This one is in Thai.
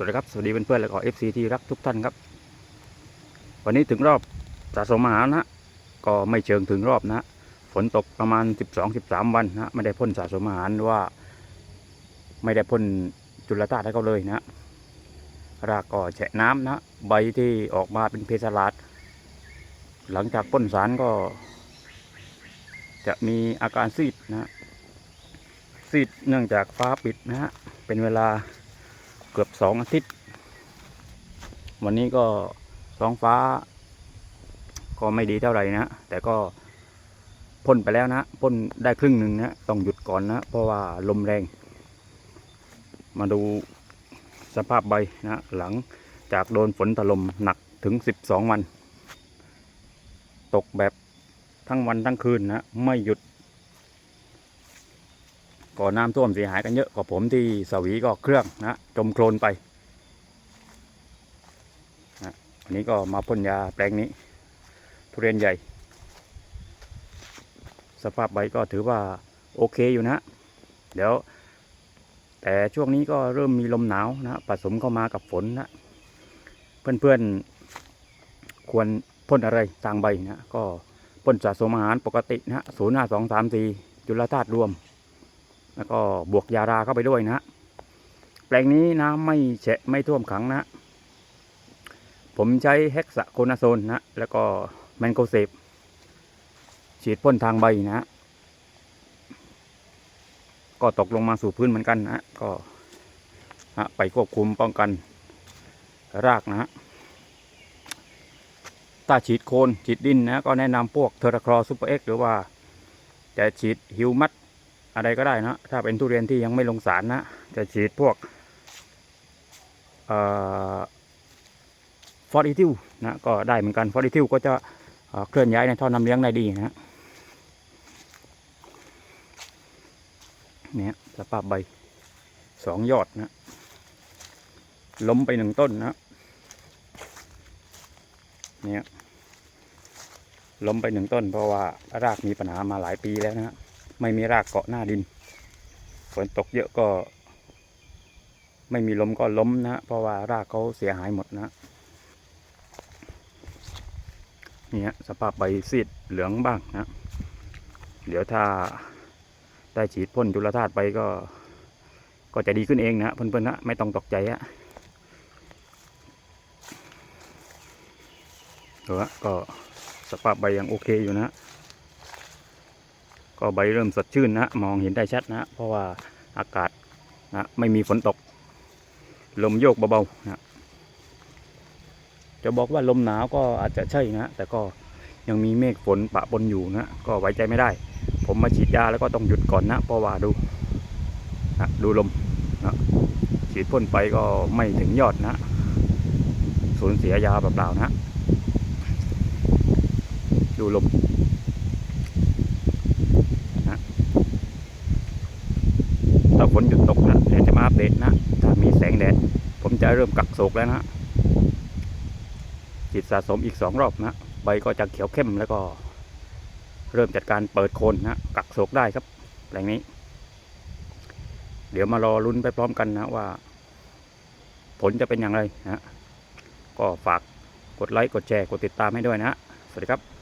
สวัสดีครับ สวัสดีเพื่อนๆและก็เอฟซีที่รักทุกท่านครับ วันนี้ถึงรอบสะสมอาหารนะก็ไม่เชิงถึงรอบนะ ฝนตกประมาณ 12-13 วันนะไม่ได้พ่นสะสมอาหารว่า ไม่ได้พ่นจุลธาตุให้เขาเลยนะรากก็แฉะน้ำนะ ใบที่ออกมาเป็นเพสลาด หลังจากพ่นสารก็ จะมีอาการซีดนะซีดเนื่องจากฟ้าปิดนะฮะเป็นเวลา เกือบสองอาทิตย์ วันนี้ก็ท้องฟ้า ก็ไม่ดีเท่าไหร่นะ แต่ก็พ่นไปแล้วนะพ่นได้ครึ่งหนึ่งนะ ต้องหยุดก่อนนะ เพราะว่าลมแรง มาดูสภาพใบนะ หลังจากโดนฝนถล่มหนักถึง 12 วัน ตกแบบทั้งวันทั้งคืนนะ ไม่หยุด ก่อน้ำท่วมเสียหายกันเยอะกว่าผมที่สวีก็เครื่องนะจมโคลนไปนะอันนี้ก็มาพ่นยาแปลงนี้ทุเรียนใหญ่ สภาพใบก็ถือว่าโอเคอยู่นะ เดี๋ยว แต่ช่วงนี้ก็เริ่มมีลมหนาวนะผสมเข้ามากับฝนนะเพื่อนๆควรพ่นอะไรทางใบนะก็พ่นสะสมอาหารปกตินะศูนย์ห้าสองสามสี่จุลธาตุรวม แล้วก็บวกยาราเข้าไปด้วยนะ แปลงนี้น้ำไม่แฉะไม่ท่วมขังนะ ผมใช้เฮกซาโคนาโซนนะ แล้วก็แมนโกเซฟฉีดพ่นทางใบนะ ก็ตกลงมาสู่พื้นเหมือนกันนะ ก็ไปควบคุมป้องกันรากนะถ้าฉีดโคนฉีดดินนะ ก็แนะนำพวกเทอร์ครอซูเปอร์เอ็กหรือว่าจะฉีดฮิวมัส อะไรก็ได้นะ ถ้าเป็นทุเรียนที่ยังไม่ลงสารนะ จะฉีดพวกฟอร์ดิทิวนะก็ได้เหมือนกันฟอร์ดิทิวก็จะเเคลื่อนย้ายในท่อน้ำเลี้ยงได้ดีนะเนี่ยสภาพใบสองยอดนะล้มไปหนึ่งต้นนะเนี่ยล้มไปหนึ่งต้นเพราะว่ารากมีปัญหามาหลายปีแล้วนะ ไม่มีรากเกาะหน้าดิน ฝนตกเยอะก็ ไม่มีลมก็ล้มนะเพราะว่ารากเขาเสียหายหมดนะนี่ยสภาพใบซีดเหลืองบ้างนะ เดี๋ยวถ้าได้ฉีดพ่นจุลธาตุไปก็ ก็จะดีขึ้นเองนะเพื่อนๆนะไม่ต้องตกใจอะเออก็สภาพใบยังโอเคอยู่นะ ก็ใบเริ่มสดชื่นนะมองเห็นได้ชัดนะเพราะว่าอากาศนะไม่มีฝนตก ลมโยกเบาๆนะจะบอกว่าลมหนาวก็อาจจะใช่นะ แต่ก็ยังมีเมฆฝนปะปนอยู่นะ ก็ไว้ใจไม่ได้ ผมมาฉีดยาแล้วก็ต้องหยุดก่อนนะเพราะว่าดูนะดูลมนะฉีดพ่นไปก็ไม่ถึงยอดนะสูญเสียยาเปล่าๆนะ ดูลม ถ้าฝ นหยุดตกนะเดี๋ยวจะมาอัปเดตนะถ้ามีแสงแดดผมจะเริ่มกักโศกแล้วนะจิตสะสมอีกสองรอบนะใบก็จะเขียวเข้มแล้วก็ เริ่มจัดการเปิดโคนนะกักโศกได้ครับแปลงนี้ เดี๋ยวมารอลุ้นไปพร้อมกันนะว่า ผลจะเป็นอย่างไรนะก็ฝากกดไลค์กดแชร์กดติดตามให้ด้วยนะ สวัสดีครับ